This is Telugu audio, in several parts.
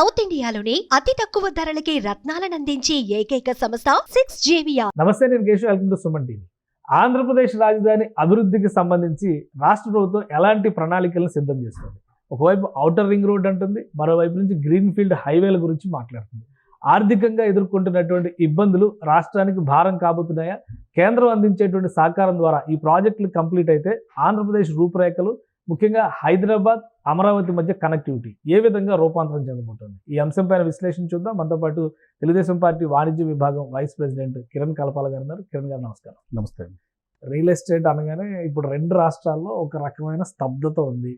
సౌత్ ఇండియాలోని అతి తక్కువ ధరలకి రత్నాలనందించే ఏకైక సంస్థ సిక్స్ జేవియా నమస్తే నేను Keshav. Welcome to Suman TV. Andhra Pradesh రాజధాని అభివృద్ధికి సంబంధించి రాష్ట్ర ప్రభుత్వం ఎలాంటి ప్రణాళికలను సిద్ధం చేస్తుంది? ఒకవైపు ఔటర్ రింగ్ రోడ్ అంటుంది మరోవైపు నుంచి గ్రీన్ ఫీల్డ్ హైవేల గురించి మాట్లాడుతుంది. ఆర్థికంగా ఎదుర్కొంటున్నటువంటి ఇబ్బందులు రాష్ట్రానికి భారం కాబోతున్నాయా? కేంద్రం అందించేటువంటి సహకారం ద్వారా ఈ ప్రాజెక్టులు కంప్లీట్ అయితే ఆంధ్రప్రదేశ్ రూపురేఖలు ముఖ్యంగా హైదరాబాద్ అమరావతి మధ్య కనెక్టివిటీ ఏ విధంగా రూపాంతరం చెందబోతోంది? ఈ అంశంపైన విశ్లేషణ చూద్దాం. మనతో పాటు తెలుగుదేశం పార్టీ వాణిజ్య విభాగం వైస్ ప్రెసిడెంట్ కిరణ్ కలపాల గారు ఉన్నారు. కిరణ్ గారు నమస్కారం. నమస్తే అండి. రియల్ ఎస్టేట్ అనగానే ఇప్పుడు రెండు రాష్ట్రాల్లో ఒక రకమైన స్తబ్దత ఉంది.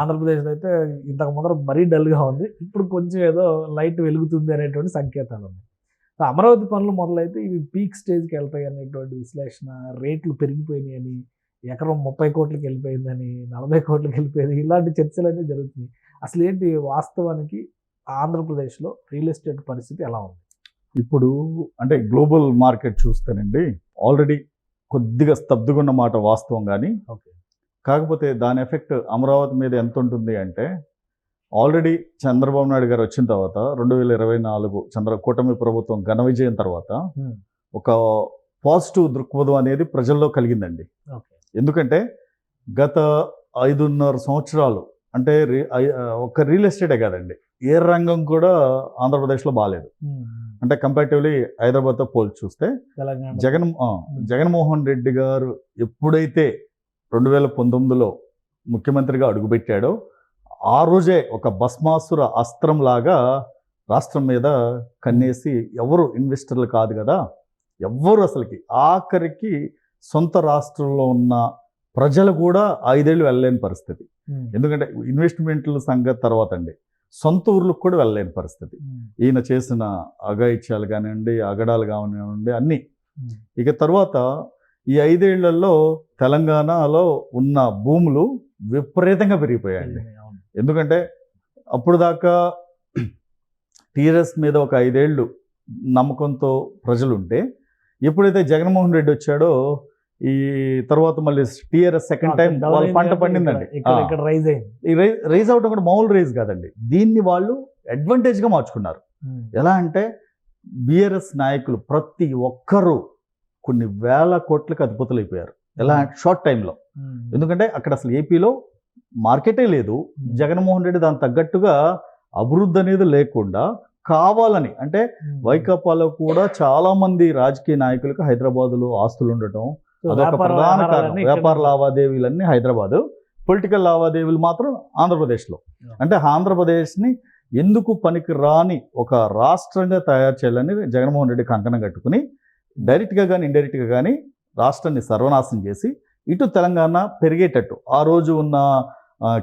ఆంధ్రప్రదేశ్లో అయితే ఇంతకు ముందర మరీ డల్గా ఉంది. ఇప్పుడు కొంచెం ఏదో లైట్ వెలుగుతుంది అనేటువంటి సంకేతాలు ఉన్నాయి. అమరావతి పనులు మొదలైతే ఇవి పీక్ స్టేజ్కి వెళ్తాయి అనేటువంటి విశ్లేషణ రేట్లు పెరిగిపోయినాయి అని ఎకరం ముప్పై కోట్లకి వెళ్ళిపోయిందని నలభై కోట్లకి వెళ్ళిపోయింది ఇలాంటి చర్చలన్నీ జరుగుతున్నాయి. అసలు ఏంటి వాస్తవానికి ఆంధ్రప్రదేశ్లో రియల్ ఎస్టేట్ పరిస్థితి ఎలా ఉంది? ఇప్పుడు అంటే గ్లోబల్ మార్కెట్ చూస్తేనండి ఆల్రెడీ కొద్దిగా స్తబ్దుగా ఉన్న మాట వాస్తవం కానీ ఓకే. కాకపోతే దాని ఎఫెక్ట్ అమరావతి మీద ఎంత ఉంటుంది అంటే ఆల్రెడీ చంద్రబాబు నాయుడు గారు వచ్చిన తర్వాత రెండు వేల ఇరవై నాలుగు చంద్ర కూటమి ప్రభుత్వం ఘన విజయం తర్వాత. ఒక పాజిటివ్ దృక్పథం అనేది ప్రజల్లో కలిగిందండి. ఓకే. ఎందుకంటే గత ఐదున్నర సంవత్సరాలు అంటే ఒక రియల్ ఎస్టేటే కాదండి. ఏ రంగం కూడా ఆంధ్రప్రదేశ్లో బాగాలేదు అంటే కంపారిటివ్లీ హైదరాబాద్తో పోల్చి చూస్తే జగన్ జగన్మోహన్ రెడ్డి గారు ఎప్పుడైతే రెండు వేల పంతొమ్మిదిలో ముఖ్యమంత్రిగా అడుగుపెట్టాడో ఆ రోజే ఒక భస్మాసుర అస్త్రం లాగా రాష్ట్రం మీద కన్నేసి ఎవరు ఇన్వెస్టర్లు కాదు కదా ఎవ్వరు అసలుకి ఆఖరికి సొంత రాష్ట్రంలో ఉన్న ప్రజలు కూడా ఐదేళ్ళు వెళ్ళలేని పరిస్థితి. ఎందుకంటే ఇన్వెస్ట్మెంట్ల సంగతి తర్వాత అండి సొంత ఊర్లకు కూడా వెళ్ళలేని పరిస్థితి. ఈయన చేసిన అఘాయిత్యాలు కానివ్వండి అగడాలు కానివ్వండి అన్నీ. ఇక తర్వాత ఈ ఐదేళ్ళలో తెలంగాణలో ఉన్న భూములు విపరీతంగా పెరిగిపోయాయండి. ఎందుకంటే అప్పుడు దాకా టీఆర్ఎస్ మీద ఒక ఐదేళ్ళు నమ్మకంతో ప్రజలు ఉంటే ఎప్పుడైతే జగన్మోహన్ రెడ్డి వచ్చాడో ఈ తర్వాత మళ్ళీ టీఆర్ఎస్ సెకండ్ టైం వాళ్ళ పంట పండిందండి. రైజ్ అయింది. ఈ రైజ్ అవడం కూడా మామూలు రైజ్ కాదండి. దీన్ని వాళ్ళు అడ్వాంటేజ్గా మార్చుకున్నారు. ఎలా అంటే బీఆర్ఎస్ నాయకులు ప్రతి ఒక్కరూ కొన్ని వేల కోట్లకు అధిపతులు అయిపోయారు ఎలా షార్ట్ టైంలో. ఎందుకంటే అక్కడ అసలు ఏపీలో మార్కెటే లేదు. జగన్మోహన్ రెడ్డి దాని తగ్గట్టుగా అభివృద్ధి అనేది లేకుండా కావాలని అంటే. వైకాపాలో కూడా చాలా మంది రాజకీయ నాయకులకు హైదరాబాదులో ఆస్తులు ఉండటం అదొక ప్రధాన కారణం వ్యాపార లావాదేవీలన్నీ హైదరాబాద్ పొలిటికల్ లావాదేవీలు మాత్రం ఆంధ్రప్రదేశ్లో. అంటే ఆంధ్రప్రదేశ్ని ఎందుకు పనికి రాని ఒక రాష్ట్రంగా తయారు చేయాలని జగన్మోహన్ రెడ్డి కంకణం కట్టుకుని డైరెక్ట్గా కానీ ఇండైరెక్ట్గా కానీ రాష్ట్రాన్ని సర్వనాశనం చేసి ఇటు తెలంగాణ పెరిగేటట్టు ఆ రోజు ఉన్న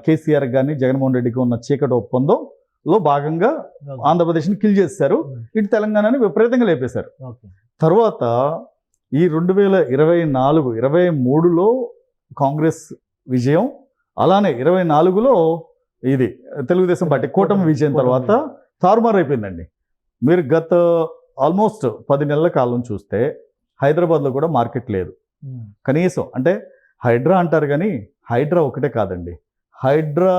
కేసీఆర్ కానీ జగన్మోహన్ రెడ్డికి ఉన్న చీకటి ఒప్పందంలో భాగంగా ఓకే. ఆంధ్రప్రదేశ్ని కిల్ చేశారు ఉమ్. ఇటు తెలంగాణని విపరీతంగా లేపేశారు. తర్వాత ఈ రెండు వేల ఇరవై నాలుగు ఇరవై మూడులో కాంగ్రెస్ విజయం అలానే ఇరవై నాలుగులో ఇది తెలుగుదేశం పార్టీ కూటమి విజయం తర్వాత తారుమారు అయిపోయిందండి. మీరు గత ఆల్మోస్ట్ పది నెలల కాలం చూస్తే హైదరాబాద్లో కూడా మార్కెట్ లేదు. కనీసం అంటే హైడ్రా అంటారు కానీ హైడ్రా ఒకటే కాదండి. హైడ్రా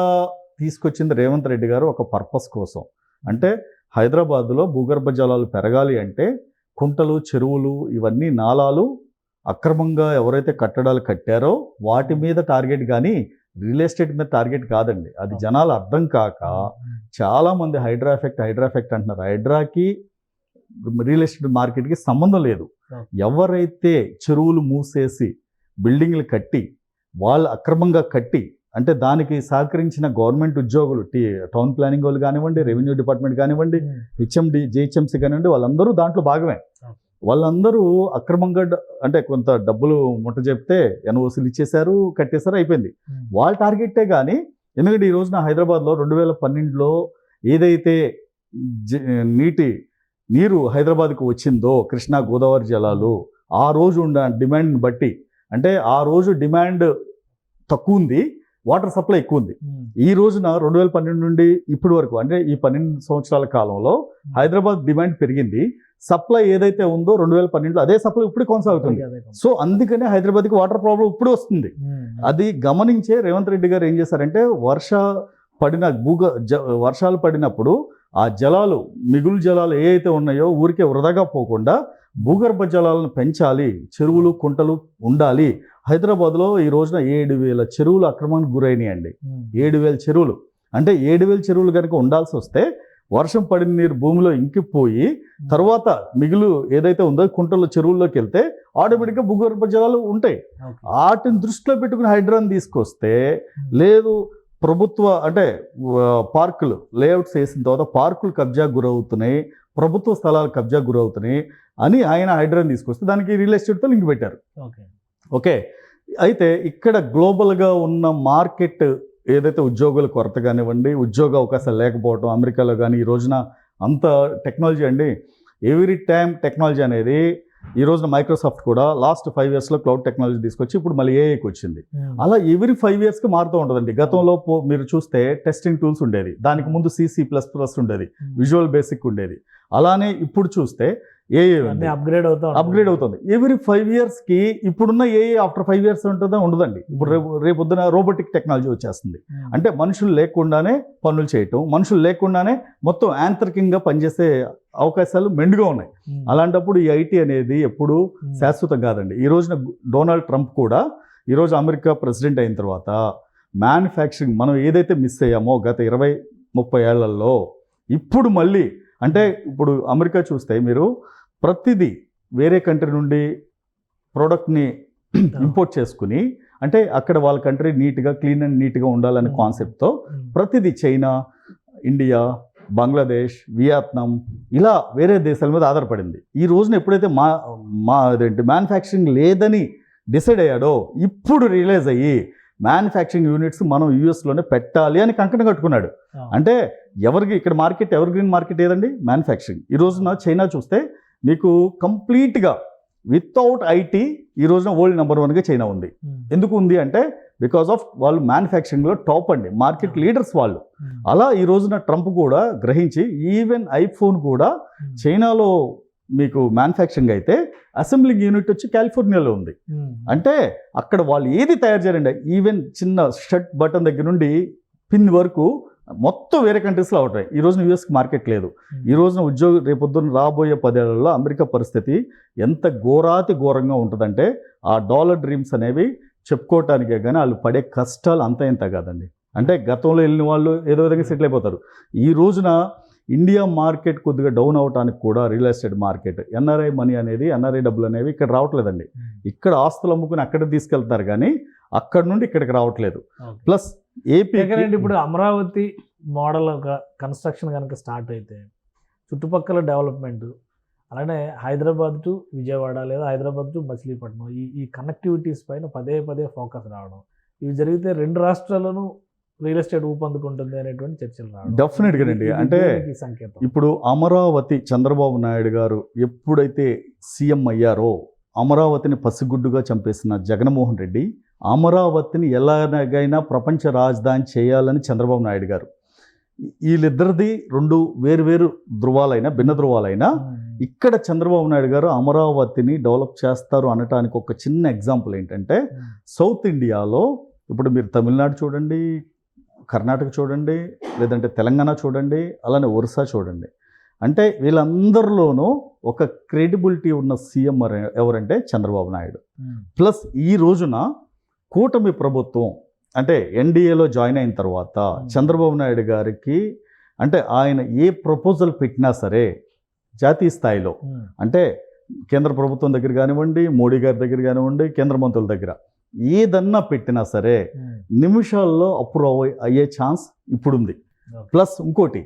తీసుకొచ్చింది రేవంత్ రెడ్డి గారు ఒక పర్పస్ కోసం. అంటే హైదరాబాద్లో భూగర్భ జలాలు పెరగాలి అంటే కుంటలు చెరువులు ఇవన్నీ నాలాలు అక్రమంగా ఎవరైతే కట్టడాలు కట్టారో వాటి మీద టార్గెట్ కానీ రియల్ ఎస్టేట్ మీద టార్గెట్ కాదండి అది జనాలు అర్థం కాక ఉమ్. చాలా మంది హైడ్రా ఎఫెక్ట్ హైడ్రా ఎఫెక్ట్ అంటున్నారు హైడ్రాకి రియల్ ఎస్టేట్ మార్కెట్కి సంబంధం లేదు. ఎవరైతే చెరువులు మూసేసి బిల్డింగ్లు కట్టి వాళ్ళు అక్రమంగా కట్టి అంటే దానికి సహకరించిన గవర్నమెంట్ ఉద్యోగులు టీ టౌన్ ప్లానింగ్ వాళ్ళు కానివ్వండి రెవెన్యూ డిపార్ట్మెంట్ కానివ్వండి. హెచ్ఎండి జిహెచ్ఎంసీ కానివ్వండి వాళ్ళందరూ దాంట్లో భాగమే. వాళ్ళందరూ అక్రమంగా అంటే కొంత డబ్బులు ముట్ట చెప్తే ఎన్ఓసీలు ఇచ్చేశారు కట్టేశారు అయిపోయింది. వాళ్ళ టార్గెటే కానీ ఎందుకంటే ఈ రోజున హైదరాబాద్లో రెండు వేల పన్నెండులో ఏదైతే నీటి నీరు హైదరాబాద్కు వచ్చిందో కృష్ణా గోదావరి జలాలు ఆ రోజు ఉన్న డిమాండ్ని బట్టి అంటే ఆ రోజు డిమాండ్ తక్కువ ఉంది వాటర్ సప్లై ఎక్కువ ఉంది ఉమ్. ఈ రోజున రెండు వేల పన్నెండు నుండి ఇప్పటి వరకు అంటే ఈ పన్నెండు సంవత్సరాల కాలంలో హైదరాబాద్ డిమాండ్ పెరిగింది సప్లై ఏదైతే ఉందో రెండు వేల పన్నెండులో అదే సప్లై ఇప్పుడు కొనసాగుతుంది. సో అందుకనే హైదరాబాద్కి వాటర్ ప్రాబ్లం ఇప్పుడు వస్తుంది ఉమ్. అది గమనించే రేవంత్ రెడ్డి గారు ఏం చేశారంటే వర్ష పడిన భూగ జ వర్షాలు పడినప్పుడు ఆ జలాలు మిగులు జలాలు ఏ అయితే ఉన్నాయో ఊరికే వృధాగా పోకుండా భూగర్భ జలాలను పెంచాలి చెరువులు కుంటలు ఉండాలి హైదరాబాద్లో ఈ రోజున ఏడు వేల చెరువులు అక్రమానికి గురైనాయండి. ఏడు వేల చెరువులు. అంటే ఏడు వేల చెరువులు కనుక ఉండాల్సి వస్తే వర్షం పడిన నీరు భూమిలో ఇంకిపోయి తర్వాత మిగులు ఏదైతే ఉందో కుంటల్లో చెరువుల్లోకి వెళ్తే ఆటోమేటిక్గా భూగర్భ జలాలు ఉంటాయి. వాటిని దృష్టిలో పెట్టుకుని హైడ్రాన్ తీసుకొస్తే లేదు ప్రభుత్వ అంటే పార్కులు లేఅవుట్స్ వేసిన తర్వాత పార్కులు కబ్జా గురవుతున్నాయి ప్రభుత్వ స్థలాలు కబ్జా గురవుతున్నాయి అని ఆయన హైడ్రాన్ తీసుకొస్తే దానికి రియల్ ఎస్టేట్తో లింక్ పెట్టారు. ఓకే. అయితే ఇక్కడ గ్లోబల్గా ఉన్న మార్కెట్ ఏదైతే ఉద్యోగుల కొరత కానివ్వండి ఉద్యోగ అవకాశాలు లేకపోవడం అమెరికాలో కానీ ఈ రోజున అంత టెక్నాలజీ అండి. ఎవ్రీ టైం టెక్నాలజీ అనేది ఈ రోజున మైక్రోసాఫ్ట్ కూడా లాస్ట్ ఫైవ్ ఇయర్స్లో క్లౌడ్ టెక్నాలజీ తీసుకొచ్చి ఇప్పుడు మళ్ళీ ఏఐకి వచ్చింది. అలా ఎవ్రీ ఫైవ్ ఇయర్స్కి మారుతూ ఉంటుందండి. గతంలో పో- మీరు చూస్తే టెస్టింగ్ టూల్స్ ఉండేది దానికి ముందు సిసి ప్లస్ ప్లస్ ఉండేది. విజువల్ బేసిక్ ఉండేది. అలానే ఇప్పుడు చూస్తే ఏఏ అప్గ్రేడ్ అవుతా ఉంటాయి. అప్గ్రేడ్ అవుతుంది. ఎవ్రీ ఫైవ్ ఇయర్స్కి ఇప్పుడున్న ఏ ఆఫ్టర్ ఫైవ్ ఇయర్స్ ఉంటుందో? ఉండదండి. ఇప్పుడు రేపు రేపు పొద్దున రోబోటిక్ టెక్నాలజీ వచ్చేస్తుంది. ఉమ్. అంటే మనుషులు లేకుండానే పనులు చేయటం మనుషులు లేకుండానే మొత్తం యాంత్రికంగా పనిచేసే అవకాశాలు మెండుగా ఉన్నాయి. ఉమ్. అలాంటప్పుడు ఈ ఐటీ అనేది ఎప్పుడు. శాశ్వతం కాదండి. ఈ రోజున డొనాల్డ్ ట్రంప్ కూడా ఈరోజు అమెరికా ప్రెసిడెంట్ అయిన తర్వాత మ్యానుఫ్యాక్చరింగ్ మనం ఏదైతే మిస్ అయ్యామో గత ఇరవై ముప్పై ఏళ్ళలో ఇప్పుడు మళ్ళీ అంటే ఇప్పుడు అమెరికా చూస్తే మీరు ప్రతిదీ వేరే కంట్రీ నుండి ప్రోడక్ట్ని ఇంపోర్ట్ చేసుకుని అంటే అక్కడ వాళ్ళ కంట్రీ నీట్గా క్లీన్ అండ్ నీట్గా ఉండాలనే. కాన్సెప్ట్తో. ప్రతిదీ చైనా ఇండియా బంగ్లాదేశ్ వియత్నాం ఇలా వేరే దేశాల మీద ఆధారపడింది ఈ రోజున ఎప్పుడైతే మా మా అదేంటి మ్యానుఫ్యాక్చరింగ్ లేదని డిసైడ్ అయ్యాడో ఇప్పుడు రియలైజ్ అయ్యి మ్యానుఫ్యాక్చరింగ్ యూనిట్స్ మనం యూఎస్లోనే పెట్టాలి అని కంకణం కట్టుకున్నాడు. అంటే ఎవరికి ఇక్కడ మార్కెట్ ఎవర్ గ్రీన్ మార్కెట్ ఏదండి మ్యానుఫ్యాక్చరింగ్ ఈ రోజున చైనా చూస్తే మీకు కంప్లీట్గా వితౌట్ ఐటీ ఈ రోజున వరల్డ్ నెంబర్ వన్గా చైనా ఉంది ఉమ్. ఎందుకు ఉంది అంటే బికాస్ ఆఫ్ వాళ్ళు మ్యానుఫ్యాక్చరింగ్లో టాప్ అండి మార్కెట్ లీడర్స్ వాళ్ళు ఉమ్. అలా ఈ రోజున ట్రంప్ కూడా గ్రహించి ఈవెన్ ఐఫోన్ కూడా. చైనాలో మీకు మ్యానుఫ్యాక్చరింగ్ అయితే అసెంబ్లింగ్ యూనిట్ వచ్చి కాలిఫోర్నియాలో ఉంది. అంటే అక్కడ వాళ్ళు ఏది తయారు చేయాలండి ఈవెన్ చిన్న షర్ట్ బటన్ దగ్గర నుండి పిన్ వరకు మొత్తం వేరే కంట్రీస్లో అవుతాయి ఈ రోజున యూఎస్కి మార్కెట్ లేదు ఉమ్. ఈ రోజున ఉద్యోగ రేపొద్దున రాబోయే పదేళ్ళలో అమెరికా పరిస్థితి ఎంత ఘోరాతి ఘోరంగా ఉంటుందంటే ఆ డాలర్ డ్రీమ్స్ అనేవి చెప్పుకోవటానికే కానీ వాళ్ళు పడే కష్టాలు అంత ఇంత కాదండి అంటే గతంలో వెళ్ళిన వాళ్ళు ఏదో విధంగా సెటిల్ అయిపోతారు ఈ రోజున ఇండియా మార్కెట్ కొద్దిగా డౌన్ అవడానికి కూడా real estate market NRI money అనేది ఎన్ఆర్ఐ డబ్బులు అనేవి ఇక్కడ రావట్లేదండి ఉమ్. ఇక్కడ ఆస్తులు అమ్ముకుని అక్కడ తీసుకెళ్తారు కానీ అక్కడ నుండి ఇక్కడికి రావట్లేదు. ప్లస్ ఏపీ ఇప్పుడు అమరావతి మోడల్ కన్స్ట్రక్షన్ కనుక స్టార్ట్ అయితే చుట్టుపక్కల డెవలప్మెంట్ అలానే హైదరాబాద్ టు విజయవాడ లేదా హైదరాబాద్ టు మచిలీపట్నం ఈ ఈ కనెక్టివిటీస్ పైన పదే పదే ఫోకస్ రావడం ఇవి జరిగితే రెండు రాష్ట్రాల్లోనూ రియల్ ఎస్టేట్ ఊపందుకుంటుంది అనేటువంటి చర్చలు రావడం Definitely గా అండి. అంటే సంకేతం ఇప్పుడు అమరావతి చంద్రబాబు నాయుడు గారు ఎప్పుడైతే సీఎం అయ్యారో అమరావతిని పసిగుడ్డుగా చంపేసిన జగన్మోహన్ రెడ్డి అమరావతిని ఎలాగైనా ప్రపంచ రాజధాని చేయాలని చంద్రబాబు నాయుడు గారు వీళ్ళిద్దరిది రెండు వేరువేరు ధృవాలైన భిన్న ధృవాలైన. ఇక్కడ చంద్రబాబు నాయుడు గారు అమరావతిని డెవలప్ చేస్తారు అనటానికి ఒక చిన్న ఎగ్జాంపుల్ ఏంటంటే. సౌత్ ఇండియాలో ఇప్పుడు మీరు తమిళనాడు చూడండి కర్ణాటక చూడండి లేదంటే తెలంగాణ చూడండి అలానే ఒరిస్సా చూడండి అంటే వీళ్ళందరిలోనూ ఒక క్రెడిబిలిటీ ఉన్న సీఎం ఎవరంటే చంద్రబాబు నాయుడు. ప్లస్ ఈ రోజున కూటమి ప్రభుత్వం అంటే ఎన్డీఏలో జాయిన్ అయిన తర్వాత చంద్రబాబు నాయుడు గారికి అంటే ఆయన ఏ ప్రపోజల్ పెట్టినా సరే జాతీయ స్థాయిలో. అంటే కేంద్ర ప్రభుత్వం దగ్గర కానివ్వండి మోడీ గారి దగ్గర కానివ్వండి కేంద్ర మంత్రుల దగ్గర ఏదన్నా పెట్టినా సరే. నిమిషాల్లో అప్రూవ్ అయ్యే ఛాన్స్ ఇప్పుడుంది. ప్లస్ ఇంకోటి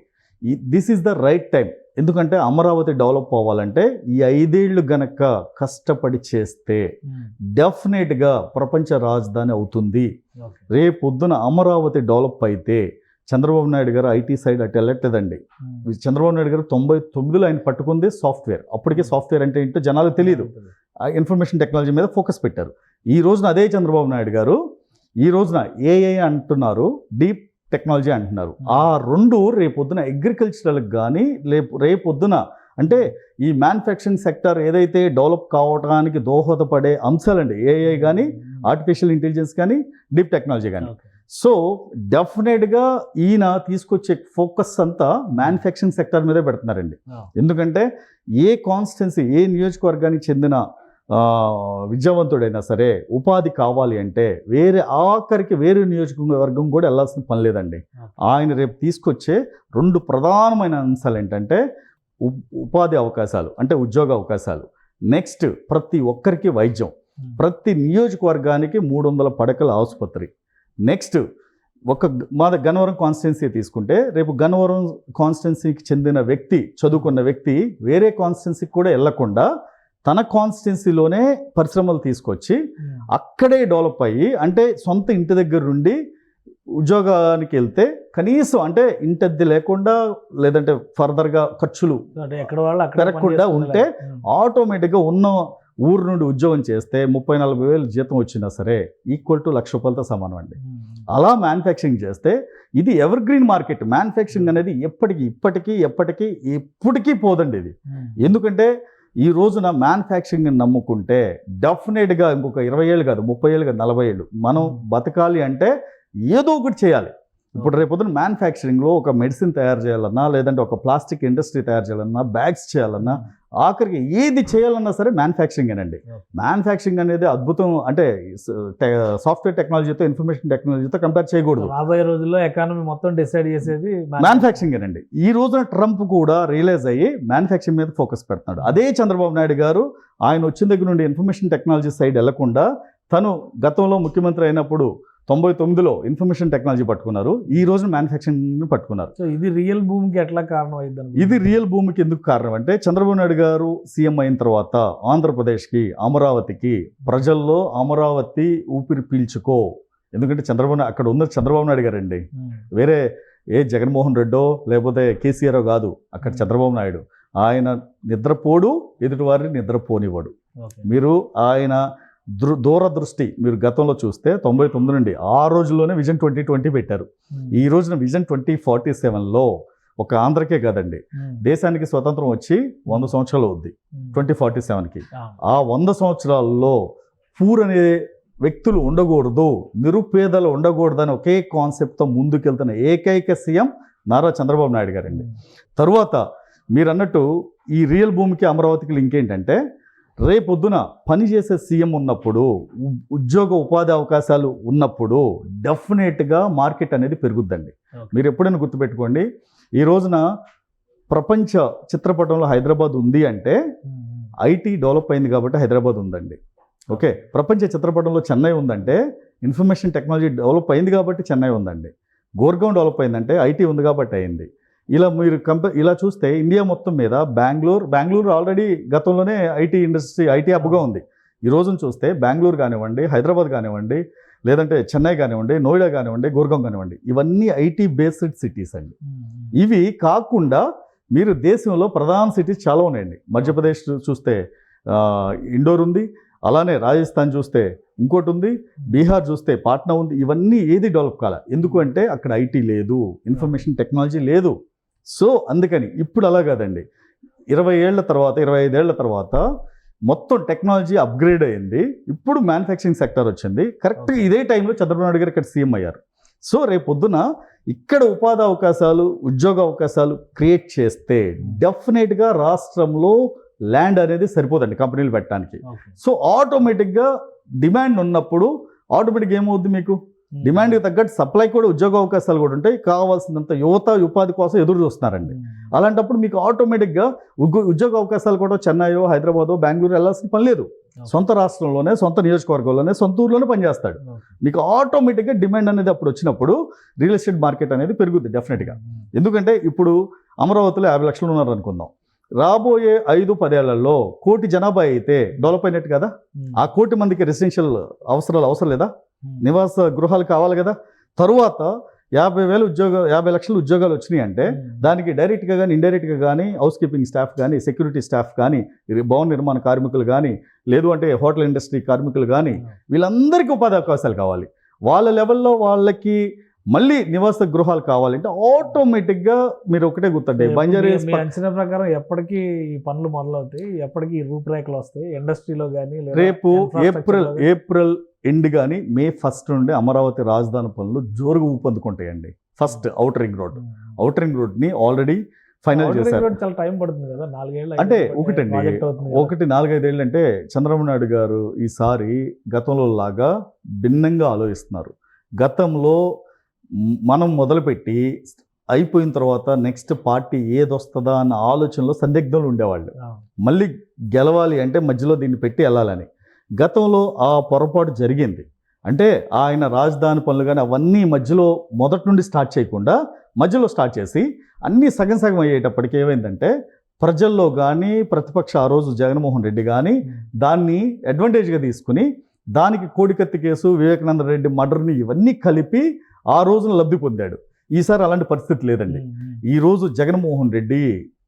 this is the right time ఎందుకంటే అమరావతి డెవలప్ అవ్వాలంటే ఈ ఐదేళ్ళు గనక కష్టపడి చేస్తే ఉమ్. డెఫినెట్గా ప్రపంచ రాజధాని అవుతుంది. ఓకే. రేపు పొద్దున అమరావతి డెవలప్ అయితే చంద్రబాబు నాయుడు గారు ఐటీ సైడ్ అటు వెళ్ళట్లేదండి. ఉమ్. చంద్రబాబు నాయుడు గారు తొంభై తొమ్మిదిలో ఆయన పట్టుకుంది సాఫ్ట్వేర్. అప్పటికే సాఫ్ట్వేర్ అంటే ఏంటో జనాలకు తెలియదు ఇన్ఫర్మేషన్ టెక్నాలజీ మీద ఫోకస్ పెట్టారు. ఈ రోజున అదే చంద్రబాబు నాయుడు గారు ఈ రోజున ఏఐ అంటున్నారు డీప్ టెక్నాలజీ అంటున్నారు. ఆ రెండు రేపొద్దున అగ్రికల్చరల్కి కానీ రేపు రేపొద్దున అంటే ఈ మ్యానుఫ్యాక్చరింగ్ సెక్టర్ ఏదైతే డెవలప్ కావడానికి దోహదపడే అంశాలండి ఏఐ కానీ ఆర్టిఫిషియల్ ఇంటెలిజెన్స్ కానీ డీప్ టెక్నాలజీ కానీ. సో డెఫినెట్గా ఈయన తీసుకొచ్చే ఫోకస్ అంతా మ్యానుఫ్యాక్చరింగ్ సెక్టర్ మీదే పెడుతున్నారండి. ఎందుకంటే ఏ కాన్స్టెన్సీ ఏ నియోజకవర్గానికి చెందిన విద్యావంతుడైనా సరే ఉపాధి కావాలి అంటే వేరే ఆఖరికి వేరే నియోజకవర్గం కూడా వెళ్ళాల్సిన పని లేదండి. ఆయన రేపు తీసుకొచ్చే రెండు ప్రధానమైన అంశాలు ఏంటంటే ఉపాధి అవకాశాలు అంటే ఉద్యోగ అవకాశాలు. నెక్స్ట్ ప్రతి ఒక్కరికి వైద్యం. ప్రతి నియోజకవర్గానికి మూడు వందల పడకల ఆసుపత్రి. నెక్స్ట్ ఒక మా గన్నవరం కాన్స్టిట్యున్సీ తీసుకుంటే రేపు గన్నవరం కాన్స్టిట్యున్సీకి చెందిన వ్యక్తి చదువుకున్న వ్యక్తి వేరే కాన్స్టిట్యున్సీకి కూడా వెళ్ళకుండా తన కాన్స్టిట్యున్సీలోనే పరిశ్రమలు తీసుకొచ్చి అక్కడే డెవలప్ అయ్యి అంటే సొంత ఇంటి దగ్గర నుండి ఉద్యోగానికి వెళ్తే కనీసం అంటే ఇంటద్దె లేకుండా లేదంటే ఫర్దర్గా ఖర్చులు అంటే ఎక్కడ వాళ్ళు అక్కడ పెరగకుండా ఉంటే ఆటోమేటిక్గా ఉన్న ఊరు నుండి ఉద్యోగం చేస్తే ముప్పై నలభై వేలు జీతం వచ్చినా సరే ఈక్వల్ టు లక్ష రూపాయలతో సమానం అండి. అలా మ్యానుఫ్యాక్చరింగ్ చేస్తే ఇది ఎవర్ గ్రీన్ మార్కెట్. మ్యానుఫ్యాక్చరింగ్ అనేది ఎప్పటికీ ఇప్పటికీ ఎప్పటికీ ఎప్పటికీ పోదండి ఇది. ఎందుకంటే ఈ రోజున మ్యానుఫ్యాక్చరింగ్ నమ్ముకుంటే డెఫినెట్గా ఇంకొక ఇరవై ఏళ్ళు కాదు ముప్పై ఏళ్ళు కాదు నలభై ఏళ్ళు మనం బతకాలి అంటే ఏదో ఒకటి చేయాలి. ఇప్పుడు రేపొద్దున మ్యానుఫ్యాక్చరింగ్లో ఒక మెడిసిన్ తయారు చేయాలన్నా లేదంటే ఒక ప్లాస్టిక్ ఇండస్ట్రీ తయారు చేయాలన్నా బ్యాగ్స్ చేయాలన్నా ఆఖరికి ఏది చేయాలన్నా సరే మ్యానుఫ్యాక్చరింగ్ అండి. మ్యానుఫ్యాక్చరింగ్ అనేది అద్భుతం అంటే సాఫ్ట్వేర్ టెక్నాలజీతో ఇన్ఫర్మేషన్ టెక్నాలజీతో కంపేర్ చేయకూడదు. రాబోయే రోజుల్లో ఎకానమీ మొత్తం డిసైడ్ చేసేది మ్యానుఫ్యాక్చరింగ్ అండి ఈ రోజున ట్రంప్ కూడా రియలైజ్ అయ్యి మ్యానుఫ్యాక్చరింగ్ మీద ఫోకస్ పెడుతున్నాడు. అదే చంద్రబాబు నాయుడు గారు ఆయన వచ్చిన దగ్గర నుండి ఇన్ఫర్మేషన్ టెక్నాలజీ సైడ్ వెళ్ళకుండా తను గతంలో ముఖ్యమంత్రి అయినప్పుడు తొంభై తొమ్మిదిలో ఇన్ఫర్మేషన్ టెక్నాలజీ పట్టుకున్నారు. ఈ రోజున మ్యానుఫ్యాక్చరింగ్ పట్టుకున్నారు. సో ఇది రియల్ భూమికి ఎట్లా కారణం అయింది ఇది రియల్ భూమికి ఎందుకు కారణం అంటే చంద్రబాబు నాయుడు గారు సీఎం అయిన తర్వాత ఆంధ్రప్రదేశ్కి అమరావతికి ప్రజల్లో అమరావతి ఊపిరి పీల్చుకో. ఎందుకంటే చంద్రబాబు అక్కడ ఉన్న చంద్రబాబు నాయుడు గారండి. వేరే ఏ జగన్మోహన్ రెడ్డో లేకపోతే కేసీఆర్ కాదు అక్కడ చంద్రబాబు నాయుడు. ఆయన నిద్రపోడు ఎదుటివారిని నిద్రపోనివ్వడు. మీరు ఆయన దృ దూరదృష్టి మీరు గతంలో చూస్తే తొంభై తొమ్మిది నుండి ఆ రోజుల్లోనే విజన్ ట్వంటీ ట్వంటీ పెట్టారు. ఈ రోజున విజన్ ట్వంటీ ఫార్టీ సెవెన్లో ఒక ఆంధ్రకే కాదండి. దేశానికి స్వతంత్రం వచ్చి వంద సంవత్సరాలు అవుద్ది. ట్వంటీ ఫార్టీ సెవెన్కి. ఆ. వంద సంవత్సరాల్లో పూర్ అనే వ్యక్తులు ఉండకూడదు నిరుపేదలు ఉండకూడదని ఒకే కాన్సెప్ట్తో ముందుకెళ్తున్న ఏకైక సీఎం నారా చంద్రబాబు నాయుడు గారండి. తరువాత మీరు అన్నట్టు ఈ రియల్ భూమికి అమరావతికి లింక్ ఏంటంటే రేపొద్దున పనిచేసే సీఎం ఉన్నప్పుడు ఉద్యోగ ఉపాధి అవకాశాలు ఉన్నప్పుడు డెఫినెట్గా మార్కెట్ అనేది పెరుగుద్దండి. మీరు ఎప్పుడైనా గుర్తుపెట్టుకోండి ఈ రోజున ప్రపంచ చిత్రపటంలో హైదరాబాద్ ఉంది అంటే ఐటీ డెవలప్ అయింది కాబట్టి హైదరాబాద్ ఉందండి. ఓకే ప్రపంచ చిత్రపటంలో చెన్నై ఉందంటే ఇన్ఫర్మేషన్ టెక్నాలజీ డెవలప్ అయింది కాబట్టి చెన్నై ఉందండి. గోర్గాం డెవలప్ అయిందంటే ఐటీ ఉంది కాబట్టి అయింది. ఇలా మీరు కంపే ఇలా చూస్తే ఇండియా మొత్తం మీద బెంగళూరు బెంగళూరు ఆల్రెడీ గతంలోనే ఐటీ ఇండస్ట్రీ ఐటీ హబ్గా ఉంది. ఈ రోజున చూస్తే బెంగళూరు కానివ్వండి హైదరాబాద్ కానివ్వండి లేదంటే చెన్నై కానివ్వండి నోయిడా కానివ్వండి గోర్గాం కానివ్వండి ఇవన్నీ ఐటీ బేస్డ్ సిటీస్ అండి. ఇవి కాకుండా మీరు దేశంలో ప్రధాన సిటీస్ చాలా ఉన్నాయండి. మధ్యప్రదేశ్ చూస్తే ఇండోర్ ఉంది. అలానే రాజస్థాన్ చూస్తే ఇంకోటి ఉంది. బీహార్ చూస్తే పాట్నా ఉంది. ఇవన్నీ ఏది డెవలప్ కాలే? ఎందుకు అంటే అక్కడ ఐటీ లేదు ఇన్ఫర్మేషన్ టెక్నాలజీ లేదు. సో అందుకని ఇప్పుడు అలా కాదండి. ఇరవై ఏళ్ళ తర్వాత ఇరవై ఐదేళ్ళ తర్వాత మొత్తం టెక్నాలజీ అప్గ్రేడ్ అయింది. ఇప్పుడు మ్యానుఫ్యాక్చరింగ్ సెక్టర్ వచ్చింది. కరెక్ట్గా ఇదే టైంలో చంద్రబాబు నాయుడు గారు ఇక్కడ సీఎం అయ్యారు. సో రేపు పొద్దున ఇక్కడ ఉపాధి అవకాశాలు ఉద్యోగ అవకాశాలు క్రియేట్ చేస్తే డెఫినెట్గా రాష్ట్రంలో ల్యాండ్ అనేది సరిపోదండి కంపెనీలు పెట్టడానికి. సో ఆటోమేటిక్గా డిమాండ్ ఉన్నప్పుడు ఆటోమేటిక్గా ఏమవుద్ది మీకు? డిమాండ్కి తగ్గట్టు సప్లై కూడా ఉద్యోగ అవకాశాలు కూడా ఉంటాయి. కావాల్సినంత యువత ఉపాధి కోసం ఎదురు చూస్తున్నారండి. అలాంటప్పుడు మీకు ఆటోమేటిక్గా ఉద్యోగ అవకాశాలు కూడా చెన్నైయో హైదరాబాదో బెంగళూరు వెళ్ళాల్సిన పని లేదు. సొంత రాష్ట్రంలోనే సొంత నియోజకవర్గంలోనే సొంత ఊర్లోనే పనిచేస్తాడు మీకు ఆటోమేటిక్గా డిమాండ్ అనేది అప్పుడు వచ్చినప్పుడు రియల్ ఎస్టేట్ మార్కెట్ అనేది పెరుగుద్ది డెఫినెట్గా. ఎందుకంటే ఇప్పుడు అమరావతిలో యాభై లక్షలు ఉన్నారు అనుకుందాం రాబోయే ఐదు పదేళ్ళలో కోటి జనాభా అయితే డెవలప్ అయినట్టు కదా? ఆ కోటి మందికి రెసిడెన్షియల్ అవసరాలు అవసరం లేదా? నివాస గృహాలు కావాలి కదా? తరువాత యాభై వేలు ఉద్యోగ యాభై లక్షల ఉద్యోగాలు వచ్చినాయి అంటే దానికి డైరెక్ట్గా కానీ ఇండైరెక్ట్గా కానీ హౌస్ కీపింగ్ స్టాఫ్ కానీ సెక్యూరిటీ స్టాఫ్ కానీ భవన నిర్మాణ కార్మికులు కానీ లేదు అంటే హోటల్ ఇండస్ట్రీ కార్మికులు కానీ వీళ్ళందరికీ ఉపాధి అవకాశాలు కావాలి. వాళ్ళ లెవెల్లో వాళ్ళకి మళ్ళీ నివాస గృహాలు కావాలంటే ఆటోమేటిక్గా మీరు ఒకటే గుర్తండి బంజారా అంచనా ప్రకారం ఎప్పటికీ ఈ పనులు మొదలవుతాయి ఎప్పటికీ రూపురేఖలు వస్తాయి. ఇండస్ట్రీలో కానీ రేపు ఏప్రిల్ ఏప్రిల్ ఎండ్ కానీ మే ఫస్ట్ నుండి అమరావతి రాజధాని పనులు జోరుగా ఊపందుకుంటాయండి. First outer ring road outer ring రోడ్ని already final చేశారు. చాలా టైం పడుతుంది కదా నాలుగేళ్ళు అంటే ఒకటండి. ఒకటి నాలుగైదేళ్ళు అంటే చంద్రబాబు నాయుడు గారు ఈసారి గతంలో లాగా భిన్నంగా ఆలోచిస్తున్నారు. గతంలో మనం మొదలుపెట్టి అయిపోయిన తర్వాత నెక్స్ట్ పార్టీ ఏది వస్తుందా అన్న ఆలోచనలో సందిగ్ధంలో ఉండేవాళ్ళు. మళ్ళీ గెలవాలి అంటే మధ్యలో దీన్ని పెట్టి వెళ్ళాలని. గతంలో ఆ పొరపాటు జరిగింది. అంటే ఆయన రాజధాని పనులు కానీ అవన్నీ మధ్యలో మొదటి నుండి స్టార్ట్ చేయకుండా మధ్యలో స్టార్ట్ చేసి అన్నీ సగం సగం అయ్యేటప్పటికి ఏమైందంటే ప్రజల్లో కానీ ప్రతిపక్ష ఆ రోజు జగన్మోహన్ రెడ్డి కానీ దాన్ని అడ్వాంటేజ్గా తీసుకుని దానికి కోడికత్తి కేసు వివేకానంద రెడ్డి మర్డర్ని ఇవన్నీ కలిపి ఆ రోజున లబ్ధి పొందాడు. ఈసారి అలాంటి పరిస్థితి లేదండి. ఉమ్, ఉమ్. ఈ రోజు జగన్మోహన్ రెడ్డి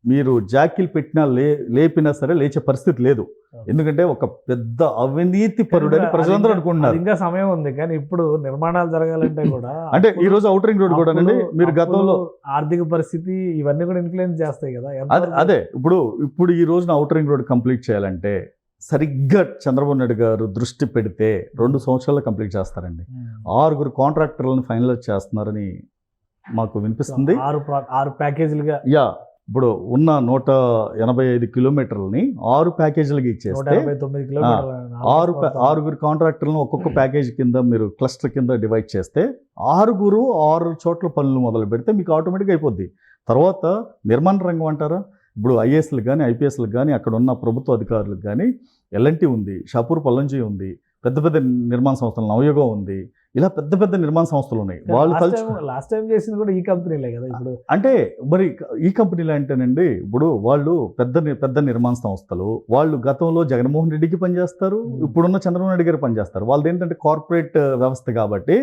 మీరు జాకిల్ పెట్టినా లే లేపినా సరే లేచే పరిస్థితి లేదు. ఎందుకంటే ఒక పెద్ద అవినీతి పరుడని ప్రజలందరూ అనుకుంటున్నారు. ఇంకా సమయం ఉంది. కానీ ఇప్పుడు నిర్మాణాలు జరగాలంటే కూడా అంటే ఈ రోజు అవుటర్ రింగ్ రోడ్ కూడా అండి మీరు గతంలో ఆర్థిక పరిస్థితి ఇవన్నీ కూడా ఇన్ఫ్లుయెన్స్ చేస్తాయి కదా. అదే ఇప్పుడు ఇప్పుడు ఈ రోజున అవుటర్ రింగ్ రోడ్ కంప్లీట్ చేయాలంటే సరిగ్గా చంద్రబాబు నాయుడు గారు దృష్టి పెడితే రెండు సంవత్సరాల్లో కంప్లీట్ చేస్తారండి. ఆరుగురు కాంట్రాక్టర్లను ఫైనలైజ్ చేస్తున్నారని మాకు వినిపిస్తుంది. ఆరు ఆరు ప్యాకేజీలుగా. యా ఇప్పుడు ఉన్న నూట ఎనభై ఐదు కిలోమీటర్లని ఆరు ప్యాకేజీలుగా ఇచ్చేస్తే ఆరు ఆరుగురు కాంట్రాక్టర్లను ఒక్కొక్క ప్యాకేజ్ కింద మీరు క్లస్టర్ కింద డివైడ్ చేస్తే ఆరుగురు ఆరు చోట్ల పనులు మొదలు పెడితే మీకు ఆటోమేటిక్గా అయిపోద్ది. తర్వాత నిర్మాణ రంగం అంటారా? ఇప్పుడు ఐఏఎస్లకు కానీ ఐపీఎస్లకు కానీ అక్కడ ఉన్న ప్రభుత్వ అధికారులకు కానీ ఎల్ఎన్టీ ఉంది షాపూర్ పల్లంజీ ఉంది పెద్ద పెద్ద నిర్మాణ సంస్థలు నవయుగం ఉంది ఇలా పెద్ద పెద్ద నిర్మాణ సంస్థలు ఉన్నాయి. వాళ్ళు కలిసి లాస్ట్ టైం చేసింది కూడా ఈ కంపెనీలే కదా ఇప్పుడు? అంటే మరి ఈ కంపెనీలు అంటేనండి ఇప్పుడు వాళ్ళు పెద్ద పెద్ద నిర్మాణ సంస్థలు వాళ్ళు గతంలో జగన్మోహన్ రెడ్డికి పనిచేస్తారు. ఇప్పుడున్న చంద్రబాబు నాయుడు గారు పనిచేస్తారు. వాళ్ళది ఏంటంటే కార్పొరేట్ వ్యవస్థ కాబట్టి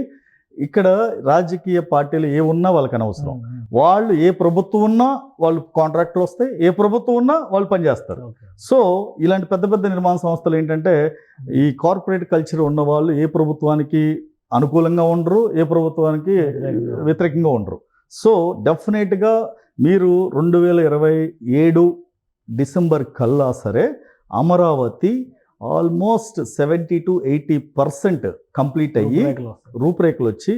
ఇక్కడ రాజకీయ పార్టీలు ఏ ఉన్నా వాళ్ళకి అనవసరం. వాళ్ళు ఏ ప్రభుత్వం ఉన్నా వాళ్ళు కాంట్రాక్ట్లు వస్తాయి ఏ ప్రభుత్వం ఉన్నా వాళ్ళు పనిచేస్తారు. సో ఇలాంటి పెద్ద పెద్ద నిర్మాణ సంస్థలు ఏంటంటే ఈ కార్పొరేట్ కల్చర్ ఉన్న వాళ్ళు ఏ ప్రభుత్వానికి అనుకూలంగా ఉండరు ఏ ప్రభుత్వానికి వ్యతిరేకంగా. వ్యతిరేకంగా ఉండరు సో డెఫినెట్గా మీరు రెండు వేల ఇరవై ఏడు డిసెంబర్ కల్లా సరే Amaravati almost seventy to eighty percent complete అయ్యి రూపురేఖలు వచ్చి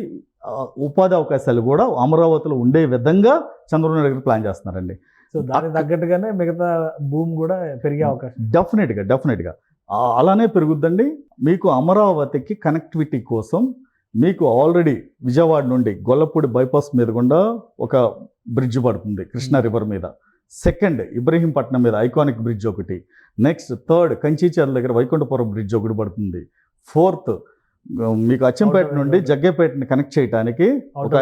ఉపాధి అవకాశాలు కూడా అమరావతిలో ఉండే విధంగా చంద్రబాబు నాయుడు గారు ప్లాన్ చేస్తున్నారండి. సో దానికి తగ్గట్టుగానే మిగతా భూమి కూడా పెరిగే అవకాశం డెఫినెట్గా డెఫినెట్గా. అలానే పెరుగుద్దండి. మీకు అమరావతికి కనెక్టివిటీ కోసం మీకు ఆల్రెడీ విజయవాడ నుండి గొల్లపూడి బైపాస్ మీద గుండా ఒక బ్రిడ్జ్ పడుతుంది కృష్ణా రివర్ మీద. సెకండ్ ఇబ్రహీంపట్నం మీద ఐకానిక్ బ్రిడ్జ్ ఒకటి. నెక్స్ట్ థర్డ్ కంచీచర్ల దగ్గర వైకుంఠపురం బ్రిడ్జ్ ఒకటి పడుతుంది. ఫోర్త్ మీకు అచ్చంపేట నుండి. జగ్గేపేటని కనెక్ట్ చేయడానికి ఒక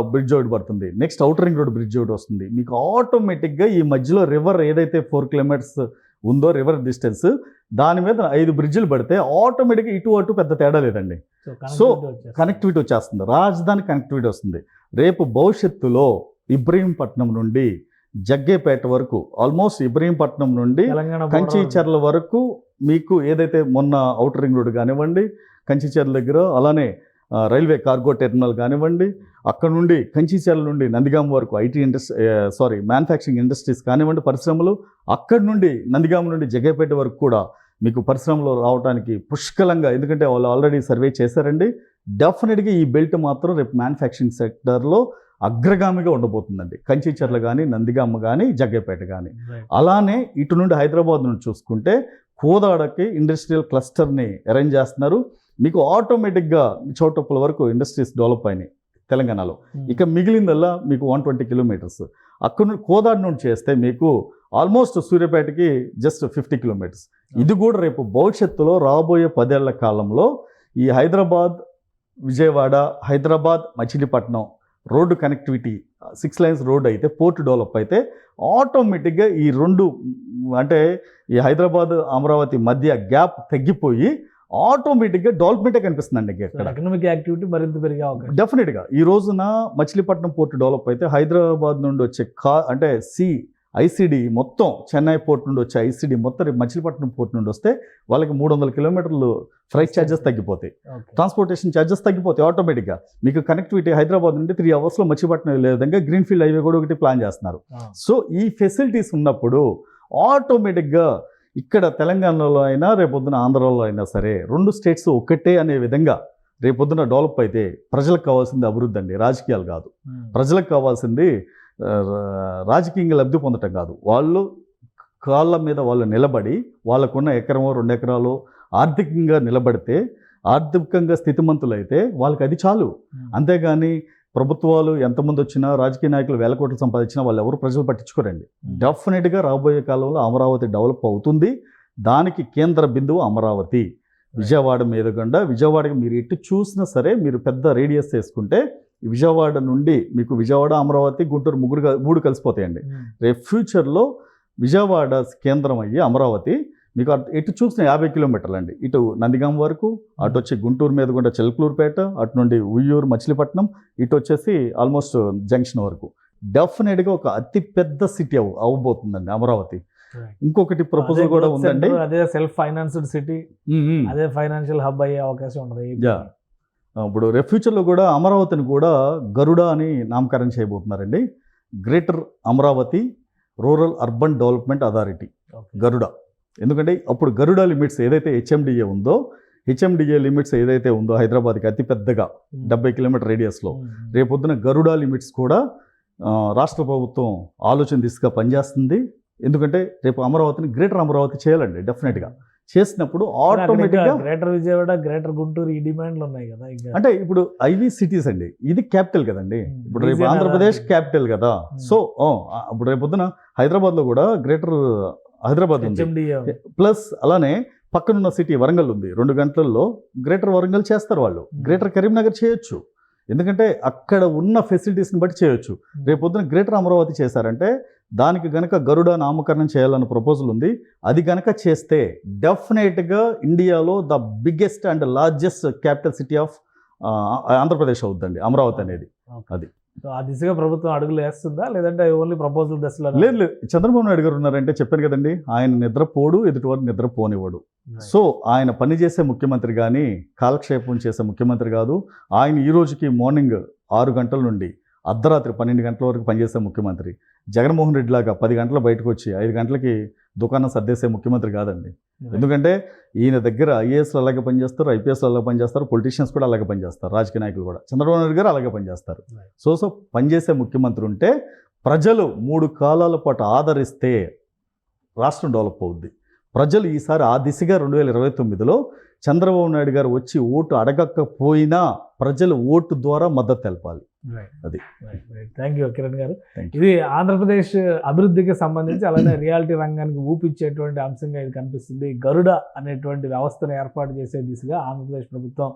బ్రిడ్జ్ ఒకటి పడుతుంది. Next outer ring road bridge ఒకటి వస్తుంది. మీకు ఆటోమేటిక్గా ఈ మధ్యలో రివర్ ఏదైతే ఫోర్ కిలోమీటర్స్ ఉందో రివర్ డిస్టెన్స్ దాని మీద ఐదు బ్రిడ్జిలు పడితే ఆటోమేటిక్గా ఇటు అటు పెద్ద తేడా లేదండి. సో. కనెక్టివిటీ వచ్చేస్తుంది. రాజధాని కనెక్టివిటీ వస్తుంది. రేపు భవిష్యత్తులో ఇబ్రహీంపట్నం నుండి జగ్గేపేట వరకు ఆల్మోస్ట్ ఇబ్రహీంపట్నం నుండి కంచిచర్ల వరకు మీకు ఏదైతే మొన్న అవుటర్ రింగ్ రోడ్ కానివ్వండి కంచిచర్ల దగ్గర అలానే రైల్వే కార్గో టెర్మినల్ కానివ్వండి అక్కడ నుండి కంచిచర్ల నుండి నందిగామ వరకు IT industry sorry manufacturing industries కానివ్వండి పరిశ్రమలు అక్కడి నుండి నందిగామ నుండి జగ్గేపేట వరకు కూడా మీకు పరిశ్రమలు రావడానికి పుష్కలంగా ఎందుకంటే వాళ్ళు ఆల్రెడీ సర్వే చేశారండి. డెఫినెట్గా ఈ బెల్ట్ మాత్రం రేపు మ్యానుఫ్యాక్చరింగ్ సెక్టర్లో అగ్రగామిగా ఉండబోతుందండి. కంచిచర్ల కానీ నందిగామ కానీ జగ్గేపేట కానీ. అలానే ఇటు నుండి హైదరాబాద్ నుండి చూసుకుంటే కోదాడకి ఇండస్ట్రియల్ క్లస్టర్ని అరేంజ్ చేస్తున్నారు. మీకు ఆటోమేటిక్గా చోటప్పుల వరకు ఇండస్ట్రీస్ డెవలప్ అయినాయి తెలంగాణలో. ఇక మిగిలిందల్లా మీకు వన్ ట్వంటీ కిలోమీటర్స్. అక్కడ నుండి కోదాడ నుండి చేస్తే మీకు ఆల్మోస్ట్ సూర్యాపేటకి జస్ట్ ఫిఫ్టీ కిలోమీటర్స్. ఇది కూడా రేపు భవిష్యత్తులో రాబోయే పదేళ్ళ కాలంలో ఈ Hyderabad Vijayawada Hyderabad Machilipatnam road connectivity six lines road అయితే పోర్ట్ డెవలప్ అయితే ఆటోమేటిక్గా ఈ రెండు అంటే ఈ హైదరాబాద్ అమరావతి మధ్య గ్యాప్ తగ్గిపోయి ఆటోమేటిక్గా డెవలప్మెంటే కనిపిస్తుందండి ఇక్కడ. ఎకనామిక్ యాక్టివిటీ మరింత పెరిగే అవకాశం. డెఫినెట్గా. ఈ రోజున మచిలీపట్నం పోర్ట్ డెవలప్ అయితే హైదరాబాద్ నుండి వచ్చే కా అంటే సీ ఐసిడి మొత్తం చెన్నై పోర్ట్ నుండి వచ్చే ఐసిడి మొత్తం రేపు మచిలీపట్నం పోర్ట్ నుండి వస్తే వాళ్ళకి మూడు వందల కిలోమీటర్లు ఫ్రైట్ ఛార్జెస్ తగ్గిపోతాయి. ట్రాన్స్పోర్టేషన్ ఛార్జెస్ తగ్గిపోతాయి ఆటోమేటిక్గా మీకు కనెక్టివిటీ హైదరాబాద్ నుండి త్రీ అవర్స్లో మచిలీపట్నం వెళ్ళే విధంగా గ్రీన్ ఫీల్డ్ హైవే కూడా ఒకటి ప్లాన్ చేస్తున్నారు. సో ఈ ఫెసిలిటీస్ ఉన్నప్పుడు ఆటోమేటిక్గా ఇక్కడ తెలంగాణలో అయినా రేపొద్దున ఆంధ్రాలో అయినా సరే రెండు స్టేట్స్ ఒకటే అనే విధంగా రేపొద్దున డెవలప్ అయితే ప్రజలకు కావాల్సింది అభివృద్ధి అండి రాజకీయాలు కాదు. ఉమ్, ప్రజలకు కావాల్సింది రాజకీయంగా లబ్ధి పొందటం కాదు. వాళ్ళు కాళ్ళ మీద వాళ్ళు నిలబడి వాళ్ళకున్న ఎకరమో రెండు ఎకరాలు ఆర్థికంగా నిలబడితే ఆర్థికంగా స్థితిమంతులైతే వాళ్ళకి అది చాలు. అంతేగాని ప్రభుత్వాలు ఎంతమంది వచ్చినా రాజకీయ నాయకులు వేల కోట్లు సంపాదించినా వాళ్ళు ఎవరు ప్రజలు పట్టించుకోరండి. డెఫినెట్గా రాబోయే కాలంలో అమరావతి డెవలప్ అవుతుంది. దానికి కేంద్ర బిందువు అమరావతి. విజయవాడ మీద గుండా విజయవాడకి మీరు ఎటు చూసినా సరే మీరు పెద్ద రేడియస్ వేసుకుంటే విజయవాడ నుండి మీకు విజయవాడ అమరావతి గుంటూరు ముగ్గురు మూడు కలిసిపోతాయండి. రేపు ఫ్యూచర్లో విజయవాడ కేంద్రం అయ్యి అమరావతి మీకు అటు ఎటు చూసిన యాభై కిలోమీటర్లు అండి ఇటు నందిగాం వరకు అటు వచ్చి గుంటూరు మీద కూడా చిలకలూరుపేట అటు నుండి ఉయ్యూరు మచిలీపట్నం ఇటు వచ్చేసి ఆల్మోస్ట్ జంక్షన్ వరకు. డెఫినెట్గా ఒక అతి పెద్ద సిటీ అవ్ అవ్వబోతుందండి అమరావతి. ఇంకొకటి ప్రపోజల్ కూడా ఉందండి. అదే సెల్ఫ్ ఫైనాన్స్డ్ సిటీ. అదే ఫైనాన్షియల్ హబ్ అయ్యే అవకాశం Yeah. ఇప్పుడు ఫ్యూచర్లో కూడా అమరావతిని కూడా గరుడ అని నామకరణం చేయబోతున్నారండి. Greater Amaravati rural urban development authority. Garuda. ఎందుకంటే అప్పుడు గరుడ లిమిట్స్ ఏదైతే హెచ్ఎండిఏ ఉందో హెచ్ఎండిఏ లిమిట్స్ ఏదైతే ఉందో హైదరాబాద్కి అతి పెద్దగా ఉమ్, డెబ్బై కిలోమీటర్ రేడియస్లో. రేపొద్దున గరుడ లిమిట్స్ కూడా రాష్ట్ర ప్రభుత్వం ఆలోచన దిశగా పనిచేస్తుంది. ఎందుకంటే రేపు అమరావతిని గ్రేటర్ అమరావతి చేయాలండి డెఫినెట్గా. చేసినప్పుడు ఆటోమేటిక్గా గ్రేటర్ విజయవాడ గ్రేటర్ గుంటూరు ఈ డిమాండ్లు ఉన్నాయి కదా ఇంకా అంటే ఇప్పుడు ఐవి సిటీస్ అండి ఇది క్యాపిటల్ కదండి. ఇప్పుడు రేపు ఆంధ్రప్రదేశ్. క్యాపిటల్ కదా. సో ఇప్పుడు రేపు పొద్దున హైదరాబాద్లో కూడా గ్రేటర్ హైదరాబాద్ ఉంది ప్లస్ అలానే పక్కనున్న సిటీ వరంగల్ ఉంది రెండు గంటల్లో గ్రేటర్ వరంగల్ చేస్తారు వాళ్ళు. గ్రేటర్ కరీంనగర్ చేయొచ్చు ఎందుకంటే అక్కడ ఉన్న ఫెసిలిటీస్ని బట్టి చేయొచ్చు. రేపు పొద్దున గ్రేటర్ అమరావతి చేశారంటే దానికి గనక గరుడ నామకరణం చేయాలన్న ప్రపోజల్ ఉంది. అది గనక చేస్తే డెఫినెట్గా ఇండియాలో the biggest and largest capital city of Andhra Pradesh అవుతుందండి అమరావతి అనేది. అది. సో ఆ దిశగా ప్రభుత్వం అడుగులు వేస్తుందా? లేదంటే ఓన్లీ ప్రపోజల్ దశలో లేదు లేదు. చంద్రబాబు నాయుడు గారు ఉన్నారంటే చెప్పాను కదండి ఆయన నిద్రపోడు ఎదుటివారు నిద్రపోనివాడు సో ఆయన పనిచేసే ముఖ్యమంత్రి కానీ కాలక్షేపం చేసే ముఖ్యమంత్రి కాదు ఆయన ఈ రోజుకి మార్నింగ్ ఆరు గంటల నుండి అర్ధరాత్రి పన్నెండు గంటల వరకు పనిచేసే ముఖ్యమంత్రి. జగన్మోహన్ రెడ్డి లాగా పది గంటల బయటకు వచ్చి ఐదు గంటలకి దుకాణం సర్దేసే ముఖ్యమంత్రి కాదండి. ఎందుకంటే ఈయన దగ్గర ఐఏఎస్లు అలాగే పనిచేస్తారు ఐపీఎస్లు అలాగే పనిచేస్తారు పొలిటీషియన్స్ కూడా అలాగే పనిచేస్తారు రాజకీయ నాయకులు కూడా. చంద్రబాబు నాయుడు గారు అలాగే పనిచేస్తారు. సో సో పనిచేసే ముఖ్యమంత్రి ఉంటే ప్రజలు మూడు కాలాల పాటు ఆదరిస్తే రాష్ట్రం డెవలప్ అవుద్ది. ప్రజలు ఈసారి ఆ దిశగా రెండు వేల ఇరవై తొమ్మిదిలో చంద్రబాబు నాయుడు గారు వచ్చి ఓటు అడగకపోయినా ప్రజలు ఓటు ద్వారా మద్దతు తెలపాలి. అది. థ్యాంక్ యూ కిరణ్ గారు. ఇది ఆంధ్రప్రదేశ్ అభివృద్ధికి సంబంధించి అలానే రియాలిటీ రంగానికి ఊపిచ్చేటువంటి అంశంగా ఇది కనిపిస్తుంది. గరుడ అనేటువంటి వ్యవస్థను ఏర్పాటు చేసే దిశగా ఆంధ్రప్రదేశ్ ప్రభుత్వం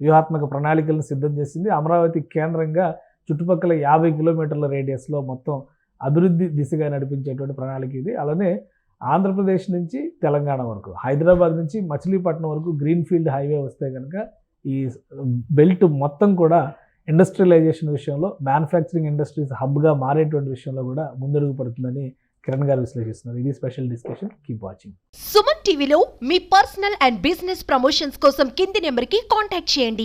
వ్యూహాత్మక ప్రణాళికలను సిద్ధం చేసింది. అమరావతి కేంద్రంగా చుట్టుపక్కల యాభై కిలోమీటర్ల రేడియస్లో మొత్తం అభివృద్ధి దిశగా నడిపించేటువంటి ప్రణాళిక ఇది. అలానే ఆంధ్రప్రదేశ్ నుంచి తెలంగాణ వరకు హైదరాబాద్ నుంచి మచిలీపట్నం వరకు గ్రీన్ ఫీల్డ్ హైవే వస్తే కనుక ఈ బెల్ట్ మొత్తం కూడా ఇండస్ట్రియలైజేషన్ విషయంలో మ్యానుఫ్యాక్చరింగ్ ఇండస్ట్రీస్ హబ్గా మారేటువంటి విషయంలో కూడా ముందడుగు పడుతుందని కిరణ్ గారు విశ్లేషిస్తున్నారు. ఇది special discussion keep watching Suman టీవీలో మీ పర్సనల్ అండ్ బిజినెస్ ప్రమోషన్స్ కోసం కింది నెంబర్కి కాంటాక్ట్ చేయండి.